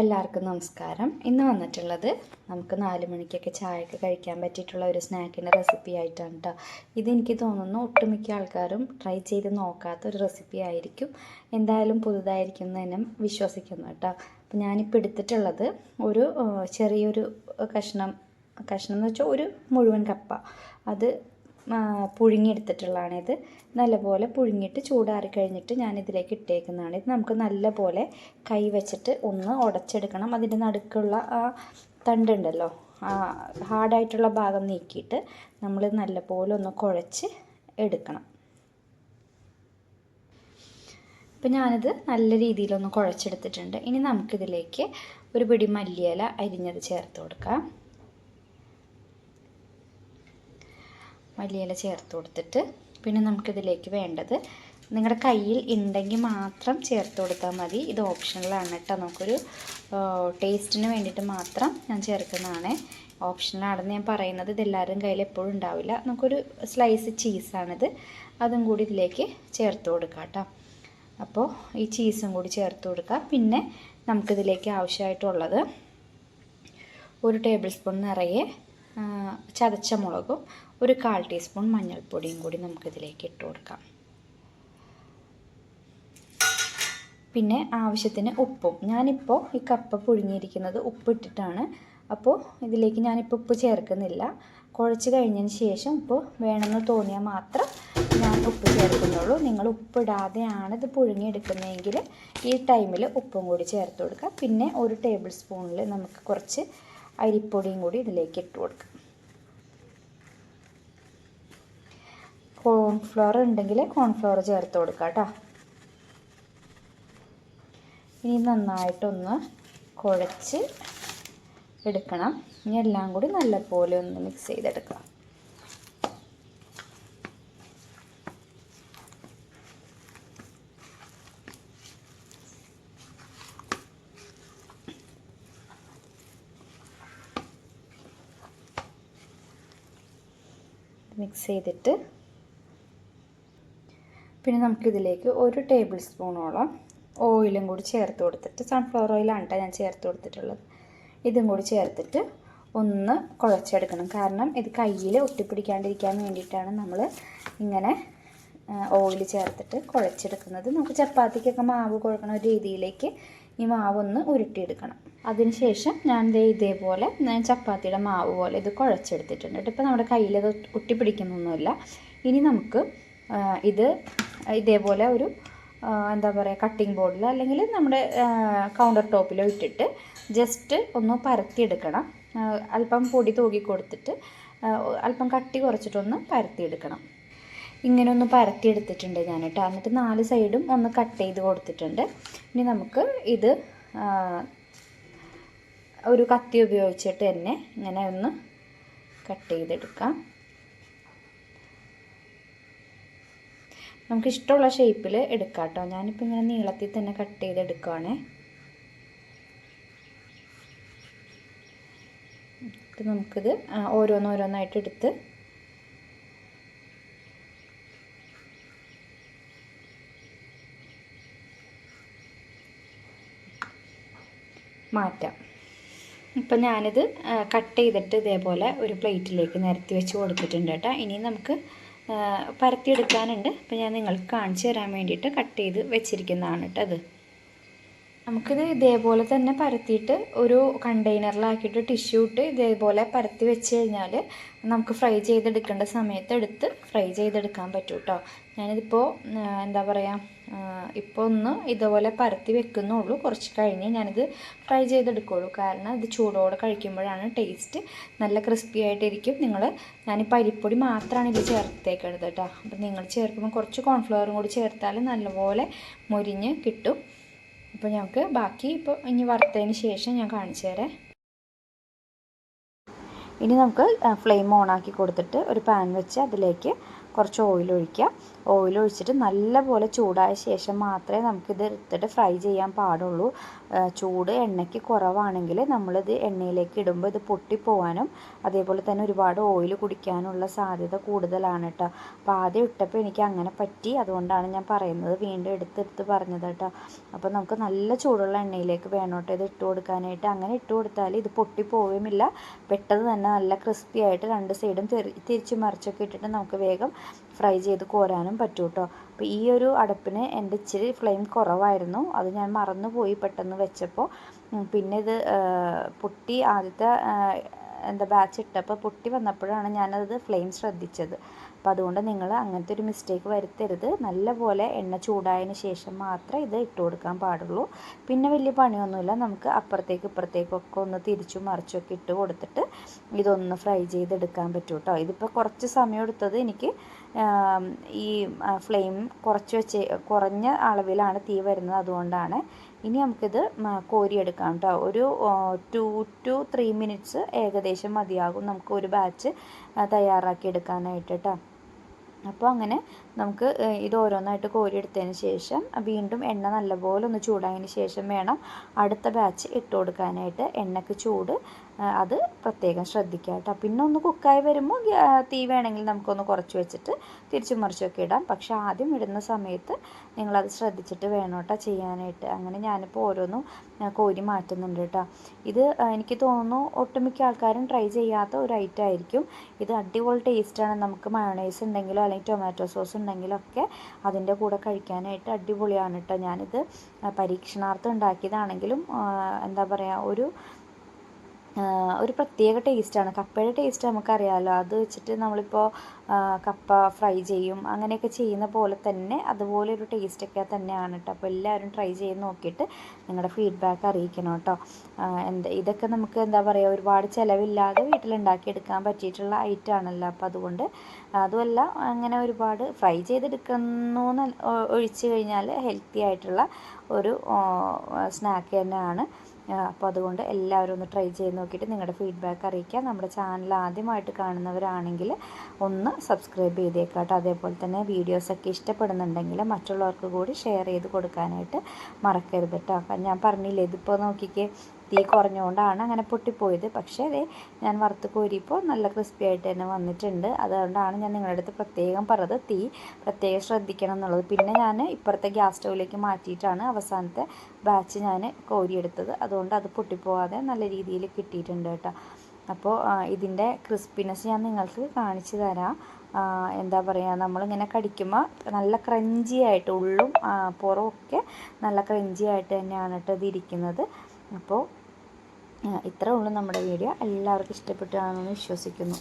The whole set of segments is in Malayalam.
എല്ലാവർക്കും നമസ്കാരം. ഇന്ന് വന്നിട്ടുള്ളത് നമുക്ക് നാല് മണിക്കൊക്കെ ചായയൊക്കെ കഴിക്കാൻ പറ്റിയിട്ടുള്ള ഒരു സ്നാക്കിന്റെ റെസിപ്പി ആയിട്ടാണ് കേട്ടോ ഇതെനിക്ക് തോന്നുന്നു ഒട്ടുമിക്ക ആൾക്കാരും ട്രൈ ചെയ്ത് നോക്കാത്ത ഒരു റെസിപ്പി ആയിരിക്കും. എന്തായാലും പുതുതായിരിക്കും എന്ന് തന്നെ വിശ്വസിക്കുന്നു കേട്ടോ അപ്പോൾ ഞാനിപ്പോൾ എടുത്തിട്ടുള്ളത് ഒരു ചെറിയൊരു കഷ്ണം കഷ്ണം എന്ന് വെച്ചാൽ ഒരു മുഴുവൻ കപ്പ. അത് ആ, പുഴുങ്ങിയെടുത്തിട്ടുള്ളതാണ് നല്ലപോലെ പുഴുങ്ങിയിട്ട് ചൂടാറി കഴിഞ്ഞിട്ട് ഞാൻ ഇതിലേക്ക് ഇട്ടേക്കുന്നതാണ്. ഇത് നമുക്ക് നല്ലപോലെ കൈ വെച്ചിട്ട് ഒന്ന് ഉടച്ചെടുക്കണം. അതിന്റെ നടുക്കുള്ള ആ തണ്ടുണ്ടല്ലോ ആ ഹാർഡായിട്ടുള്ള ഭാഗം നീക്കിയിട്ട് നമ്മൾ നല്ലപോലെ ഒന്ന് കുഴച്ച് എടുക്കണം. ഇപ്പം ഞാനിത് നല്ല രീതിയിലൊന്ന് കുഴച്ചെടുത്തിട്ടുണ്ട്. ഇനി നമുക്കിതിലേക്ക് ഒരു പിടി മല്ലിയില അരിഞ്ഞത് ചേർത്ത് കൊടുക്കാം. മല്ലിയില ചേർത്ത് കൊടുത്തിട്ട് പിന്നെ നമുക്കിതിലേക്ക് വേണ്ടത് നിങ്ങളുടെ കയ്യിൽ ഉണ്ടെങ്കിൽ മാത്രം ചേർത്ത് കൊടുത്താൽ മതി. ഇത് ഓപ്ഷണലാണ് കേട്ടോ. നമുക്കൊരു ടേസ്റ്റിന് വേണ്ടിയിട്ട് മാത്രം ഞാൻ ചേർക്കുന്നതാണ്. ഓപ്ഷണലാണെന്ന് ഞാൻ പറയുന്നത് ഇതെല്ലാവരും കയ്യിൽ എപ്പോഴും ഉണ്ടാവില്ല. നമുക്കൊരു സ്ലൈസ് ചീസാണിത് അതും കൂടി ഇതിലേക്ക് ചേർത്ത് കൊടുക്കാം കേട്ടോ. അപ്പോൾ ഈ ചീസും കൂടി ചേർത്ത് കൊടുക്കുക പിന്നെ നമുക്കിതിലേക്ക് ആവശ്യമായിട്ടുള്ളത് ഒരു ടേബിൾ സ്പൂൺ നിറയെ ചതച്ച മുളകും ഒരു കാൽ ടീസ്പൂൺ മഞ്ഞൾപ്പൊടിയും കൂടി നമുക്കിതിലേക്ക് ഇട്ട് കൊടുക്കാം. പിന്നെ ആവശ്യത്തിന് ഉപ്പും. ഞാനിപ്പോൾ ഈ കപ്പ പുഴുങ്ങിയിരിക്കുന്നത് ഉപ്പിട്ടിട്ടാണ് അപ്പോൾ ഇതിലേക്ക് ഞാനിപ്പോൾ ഉപ്പ് ചേർക്കുന്നില്ല. കുഴച്ച് കഴിഞ്ഞതിന് ശേഷം ഉപ്പ് വേണമെന്ന് തോന്നിയാൽ മാത്രം ഞാൻ ഉപ്പ് ചേർക്കുന്നുള്ളൂ. നിങ്ങൾ ഉപ്പിടാതെയാണ് ഇത് പുഴുങ്ങിയെടുക്കുന്നതെങ്കിൽ ഈ ടൈമിൽ ഉപ്പും കൂടി ചേർത്ത് കൊടുക്കുക പിന്നെ ഒരു ടേബിൾ സ്പൂണിൽ നമുക്ക് കുറച്ച് അരിപ്പൊടിയും കൂടി ഇതിലേക്ക് ഇട്ട് കൊടുക്കാം. കോൺഫ്ലവർ ഉണ്ടെങ്കിൽ കോൺഫ്ലവർ ചേർത്ത് കൊടുക്കുക കേട്ടോ. ഇനി നന്നായിട്ടൊന്ന് കുഴച്ച് എടുക്കണം. ഇനി എല്ലാം കൂടി നല്ലപോലെ ഒന്ന് മിക്സ് ചെയ്തെടുക്കുക മിക്സ് ചെയ്തിട്ട് പിന്നെ നമുക്കിതിലേക്ക് ഒരു ടേബിൾ സ്പൂണോളം ഓയിലും കൂടി ചേർത്ത് കൊടുത്തിട്ട് സൺഫ്ലവർ ഓയിലാണ് കേട്ടോ ഞാൻ ചേർത്ത് കൊടുത്തിട്ടുള്ളത്. ഇതും കൂടി ചേർത്തിട്ട് ഒന്ന് കുഴച്ചെടുക്കണം. കാരണം ഇത് കയ്യിൽ ഒട്ടിപ്പിടിക്കാണ്ടിരിക്കാൻ വേണ്ടിയിട്ടാണ് നമ്മൾ ഇങ്ങനെ ഓയിൽ ചേർത്തിട്ട് കുഴച്ചെടുക്കുന്നത്. നമുക്ക് ചപ്പാത്തിക്കൊക്കെ മാവ് കുഴക്കണ ഒരു രീതിയിലേക്ക് ഈ മാവ് ഒന്ന് ഉരുട്ടിയെടുക്കണം. അതിനുശേഷം ഞാൻ ഇതേപോലെ ഞാൻ ചപ്പാത്തിയുടെ മാവ് പോലെ ഇത് കുഴച്ചെടുത്തിട്ടുണ്ട്. ഇപ്പം നമ്മുടെ കയ്യിൽ അത് ഒട്ടിപ്പിടിക്കുന്നൊന്നുമില്ല. ഇനി നമുക്ക് ഇത് ഇതേപോലെ ഒരു എന്താ പറയുക കട്ടിംഗ് ബോർഡിൽ അല്ലെങ്കിൽ നമ്മുടെ കൗണ്ടർ ടോപ്പിലോ ഇട്ടിട്ട് ജസ്റ്റ് ഒന്ന് പരത്തിയെടുക്കണം. അല്പം പൊടി തൂകി കൊടുത്തിട്ട് അല്പം കട്ടി കുറച്ചിട്ടൊന്ന് പരത്തിയെടുക്കണം. ഇങ്ങനെ ഒന്ന് പരത്തിയെടുത്തിട്ടുണ്ട് ഞാൻ കേട്ടോ എന്നിട്ട് നാല് സൈഡും ഒന്ന് കട്ട് ചെയ്ത് കൊടുത്തിട്ടുണ്ട്. ഇനി നമുക്ക് ഇത് ഒരു കത്തി ഉപയോഗിച്ചിട്ട് തന്നെ ഇങ്ങനെ ഒന്ന് കട്ട് ചെയ്തെടുക്കാം. നമുക്ക് ഇഷ്ടമുള്ള ഷേപ്പിൽ എടുക്കാം കേട്ടോ ഞാനിപ്പോൾ ഇങ്ങനെ നീളത്തിൽ തന്നെ കട്ട് ചെയ്തെടുക്കുവാണേ. നമുക്കിത് ഓരോന്നോരോന്നായിട്ട് എടുത്ത് മാറ്റാം. ഇപ്പം ഞാനിത് കട്ട് ചെയ്തിട്ട് ഇതേപോലെ ഒരു പ്ലേറ്റിലേക്ക് നിരത്തി വെച്ച് കൊടുത്തിട്ടുണ്ട് കേട്ടോ. ഇനി നമുക്ക് പരത്തിയെടുക്കാനുണ്ട്. അപ്പം ഞാൻ നിങ്ങൾക്ക് കാണിച്ചു തരാൻ വേണ്ടിയിട്ട് കട്ട് ചെയ്ത് വെച്ചിരിക്കുന്നതാണ് കേട്ടോ അത്. നമുക്കിത് ഇതേപോലെ തന്നെ പരത്തിയിട്ട് ഒരു കണ്ടെയ്നറിലാക്കിയിട്ട് ടിഷ്യൂ ഇട്ട് ഇതേപോലെ പരത്തി വെച്ച് കഴിഞ്ഞാൽ നമുക്ക് ഫ്രൈ ചെയ്തെടുക്കേണ്ട സമയത്ത് എടുത്ത് ഫ്രൈ ചെയ്തെടുക്കാൻ പറ്റും കേട്ടോ ഞാനിതിപ്പോൾ എന്താ പറയുക ഇപ്പോൾ ഒന്ന് ഇതുപോലെ പരത്തി വെക്കുന്നുള്ളൂ. കുറച്ച് കഴിഞ്ഞ് ഞാനിത് ഫ്രൈ ചെയ്തെടുക്കുള്ളൂ. കാരണം ഇത് ചൂടോടെ കഴിക്കുമ്പോഴാണ് ടേസ്റ്റ് നല്ല ക്രിസ്പി ആയിട്ടിരിക്കും. നിങ്ങൾ ഞാനിപ്പോൾ അരിപ്പൊടി മാത്രമാണ് ഇതിൽ ചേർത്തേക്കണത് കേട്ടോ അപ്പം നിങ്ങൾ ചേർക്കുമ്പോൾ കുറച്ച് കോൺഫ്ലവറും കൂടി ചേർത്താൽ നല്ലപോലെ മുരിഞ്ഞ് കിട്ടും. അപ്പോൾ ഞങ്ങൾക്ക് ബാക്കി ഇപ്പോൾ ഇനി വറുത്തതിന് ശേഷം ഞാൻ കാണിച്ചു തരാം. ഇനി നമുക്ക് ഫ്ലെയിം ആക്കി കൊടുത്തിട്ട് ഒരു പാൻ വെച്ച് അതിലേക്ക് കുറച്ച് ഓയിൽ ഒഴിക്കുക. ഓയിൽ ഒഴിച്ചിട്ട് നല്ലപോലെ ചൂടായ ശേഷം മാത്രമേ നമുക്കിത് എടുത്തിട്ട് ഫ്രൈ ചെയ്യാൻ പാടുള്ളൂ. ചൂട് എണ്ണയ്ക്ക് കുറവാണെങ്കിൽ നമ്മളിത് എണ്ണയിലേക്ക് ഇടുമ്പോൾ ഇത് പൊട്ടിപ്പോവാനും അതേപോലെ തന്നെ ഒരുപാട് ഓയിൽ കുടിക്കാനുള്ള സാധ്യത കൂടുതലാണ് കേട്ടോ അപ്പോൾ ആദ്യം ഇട്ടപ്പോൾ എനിക്ക് അങ്ങനെ പറ്റി. അതുകൊണ്ടാണ് ഞാൻ പറയുന്നത്. വീണ്ടും എടുത്തെടുത്ത് പറഞ്ഞത് കേട്ടോ അപ്പോൾ നമുക്ക് നല്ല ചൂടുള്ള എണ്ണയിലേക്ക് വേണം കേട്ടോ ഇത് ഇട്ട് കൊടുക്കാനായിട്ട്. അങ്ങനെ ഇട്ട് കൊടുത്താൽ ഇത് പൊട്ടിപ്പോവുമില്ല പെട്ടെന്ന് തന്നെ നല്ല ക്രിസ്പി ആയിട്ട് രണ്ട് സൈഡും തിരിച്ച് മറിച്ചൊക്കെ ഇട്ടിട്ട് നമുക്ക് വേഗം ഫ്രൈ ചെയ്ത് കോരാനും പറ്റും കേട്ടോ അപ്പോൾ ഈ ഒരു അടുപ്പിന് എന്റെ ഇച്ചിരി ഫ്ലെയിം കുറവായിരുന്നു. അത് ഞാൻ മറന്നുപോയി പെട്ടെന്ന് വെച്ചപ്പോൾ പിന്നെ ഇത് പൊട്ടി ആദ്യത്തെ എന്താ ബാച്ച് ഇട്ടപ്പോൾ പൊട്ടി വന്നപ്പോഴാണ് ഞാനത് ഫ്ലെയിം ശ്രദ്ധിച്ചത്. അപ്പോൾ അതുകൊണ്ട് നിങ്ങൾ അങ്ങനത്തെ ഒരു മിസ്റ്റേക്ക് വരുത്തരുത്. നല്ലപോലെ എണ്ണ ചൂടായതിന് ശേഷം മാത്രമേ ഇത് ഇട്ട് കൊടുക്കാൻ പാടുള്ളൂ. പിന്നെ വലിയ പണിയൊന്നുമില്ല. നമുക്ക് അപ്പുറത്തേക്ക് ഇപ്പുറത്തേക്കൊക്കെ ഒന്ന് തിരിച്ചും മറിച്ചൊക്കെ ഇട്ട് കൊടുത്തിട്ട് ഇതൊന്ന് ഫ്രൈ ചെയ്തെടുക്കാൻ പറ്റും കേട്ടോ ഇതിപ്പോൾ കുറച്ച് സമയം എടുത്തത് എനിക്ക് ഈ ഫ്ലെയിം കുറച്ച് വെച്ച് കുറഞ്ഞ അളവിലാണ് തീ വരുന്നത് അതുകൊണ്ടാണ് ഇനി നമുക്കിത് കോരിയെടുക്കാം കേട്ടോ ഒരു ടു ടു ത്രീ മിനിറ്റ്സ് ഏകദേശം മതിയാകും. നമുക്ക് ഒരു ബാച്ച് തയ്യാറാക്കി എടുക്കാനായിട്ട് കേട്ടോ അപ്പോൾ അങ്ങനെ നമുക്ക് ഇത് ഓരോന്നായിട്ട് കോരിയെടുത്തതിന് ശേഷം വീണ്ടും എണ്ണ നല്ലപോലെ ഒന്ന് ചൂടായതിന് ശേഷം വേണം അടുത്ത ബാച്ച് ഇട്ട് കൊടുക്കാനായിട്ട് എണ്ണയ്ക്ക് ചൂട് അത് പ്രത്യേകം ശ്രദ്ധിക്കുക കേട്ടോ. പിന്നെ ഒന്ന് കുക്കായി വരുമ്പോൾ തീ വേണമെങ്കിൽ നമുക്കൊന്ന് കുറച്ച് വെച്ചിട്ട് തിരിച്ചു മറിച്ചൊക്കെ ഇടാം. പക്ഷേ ആദ്യം ഇടുന്ന സമയത്ത് നിങ്ങളത് ശ്രദ്ധിച്ചിട്ട് വേണം കേട്ടോ ചെയ്യാനായിട്ട്. അങ്ങനെ ഞാനിപ്പോൾ ഓരോന്നും കോരി മാറ്റുന്നുണ്ട് കേട്ടോ. ഇത് എനിക്ക് തോന്നുന്നു ഒട്ടുമിക്ക ആൾക്കാരും ട്രൈ ചെയ്യാത്ത ഒരു ഐറ്റം ആയിരിക്കും. ഇത് അടിപൊളി ടേസ്റ്റാണ് നമുക്ക് മയോണൈസ് ഉണ്ടെങ്കിലോ അല്ലെങ്കിൽ ടൊമാറ്റോ സോസ് ഉണ്ടെങ്കിലൊക്കെ അതിന്റെ കൂടെ കഴിക്കാനായിട്ട് അടിപൊളിയാണ് കേട്ടോ ഞാനിത് പരീക്ഷണാർത്ഥം ഉണ്ടാക്കിയതാണെങ്കിലും എന്താ പറയുക ഒരു ഒരു പ്രത്യേക ടേസ്റ്റാണ്. കപ്പയുടെ ടേസ്റ്റ് നമുക്കറിയാമല്ലോ അത് വെച്ചിട്ട് നമ്മളിപ്പോൾ കപ്പ ഫ്രൈ ചെയ്യും. അങ്ങനെയൊക്കെ ചെയ്യുന്ന പോലെ തന്നെ അതുപോലെ ഒരു ടേസ്റ്റൊക്കെ തന്നെയാണ് കേട്ടോ അപ്പോൾ എല്ലാവരും ട്രൈ ചെയ്ത് നോക്കിയിട്ട് നിങ്ങളുടെ ഫീഡ്ബാക്ക് അറിയിക്കണം കേട്ടോ എന്താ ഇതൊക്കെ നമുക്ക് എന്താ പറയുക ഒരുപാട് ചിലവില്ലാതെ വീട്ടിലുണ്ടാക്കിയെടുക്കാൻ പറ്റിയിട്ടുള്ള ഐറ്റം ആണല്ലോ. അപ്പോൾ അതുകൊണ്ട് അതുമല്ല അങ്ങനെ ഒരുപാട് ഫ്രൈ ചെയ്തെടുക്കുന്നു ഒഴിച്ചു കഴിഞ്ഞാൽ ഹെൽത്തി ആയിട്ടുള്ള ഒരു സ്നാക്ക് തന്നെയാണ്. അപ്പോൾ അതുകൊണ്ട് എല്ലാവരും ഒന്ന് ട്രൈ ചെയ്ത് നോക്കിയിട്ട് നിങ്ങളുടെ ഫീഡ്ബാക്ക് അറിയിക്കുക. നമ്മുടെ ചാനൽ ആദ്യമായിട്ട് കാണുന്നവരാണെങ്കിൽ ഒന്ന് സബ്സ്ക്രൈബ് ചെയ്തേക്കാട്ടോ അതേപോലെ തന്നെ വീഡിയോസൊക്കെ ഇഷ്ടപ്പെടുന്നുണ്ടെങ്കിൽ മറ്റുള്ളവർക്ക് കൂടി ഷെയർ ചെയ്ത് കൊടുക്കാനായിട്ട് മറക്കരുത് കേട്ടോ. ഞാൻ പറഞ്ഞില്ലേ ഇതിപ്പോൾ നോക്കിക്കേ തീ കുറഞ്ഞുകൊണ്ടാണ് അങ്ങനെ പൊട്ടിപ്പോയത്. പക്ഷേ അതെ ഞാൻ വറുത്ത് കോരിയപ്പോൾ നല്ല ക്രിസ്പി ആയിട്ട് തന്നെ വന്നിട്ടുണ്ട്. അതുകൊണ്ടാണ് ഞാൻ നിങ്ങളുടെ അടുത്ത് പ്രത്യേകം പറഞ്ഞത് തീ പ്രത്യേകം ശ്രദ്ധിക്കണം എന്നുള്ളത്. പിന്നെ ഞാൻ ഇപ്പുറത്തെ ഗ്യാസ് സ്റ്റൗവിലേക്ക് മാറ്റിയിട്ടാണ് അവസാനത്തെ ബാച്ച് ഞാൻ കോരിയെടുത്തത്. അതുകൊണ്ട് അത് പൊട്ടിപ്പോവാതെ നല്ല രീതിയിൽ കിട്ടിയിട്ടുണ്ട് കേട്ടോ. അപ്പോൾ ഇതിന്റെ ക്രിസ്പിനെസ് ഞാൻ നിങ്ങൾക്ക് കാണിച്ചു തരാം. എന്താ പറയുക നമ്മളിങ്ങനെ കടിക്കുമ്പോൾ നല്ല ക്രഞ്ചി ആയിട്ട് ഉള്ളും പുറമൊക്കെ നല്ല ക്രഞ്ചി ആയിട്ട് തന്നെയാണ് കേട്ടോ ഇതിരിക്കുന്നത് അപ്പോൾ ഇത്രേ ഉള്ളൂ നമ്മുടെ വീഡിയോ. എല്ലാവർക്കും ഇഷ്ടപ്പെട്ടു കാണുമെന്ന് വിശ്വസിക്കുന്നു.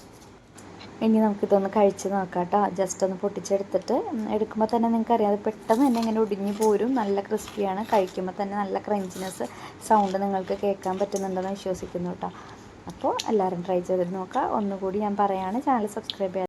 ഇനി നമുക്കിതൊന്ന് കഴിച്ച് നോക്കാം കേട്ടോ ജസ്റ്റ് ഒന്ന് പൊട്ടിച്ചെടുത്തിട്ട് എടുക്കുമ്പോൾ തന്നെ നിങ്ങൾക്ക് അറിയാം അത് പെട്ടെന്ന് തന്നെ ഇങ്ങനെ ഒടിഞ്ഞു പോരും. നല്ല ക്രിസ്പിയാണ് കഴിക്കുമ്പോൾ തന്നെ നല്ല ക്രഞ്ചിനെസ് സൗണ്ട് നിങ്ങൾക്ക് കേൾക്കാൻ പറ്റുന്നുണ്ടെന്ന് വിശ്വസിക്കുന്നു കേട്ടോ. അപ്പോൾ എല്ലാവരും ട്രൈ ചെയ്തിട്ട് നോക്കുക. ഒന്നുകൂടി ഞാൻ പറയുകയാണ് ചാനൽ സബ്സ്ക്രൈബ് ചെയ്യാൻ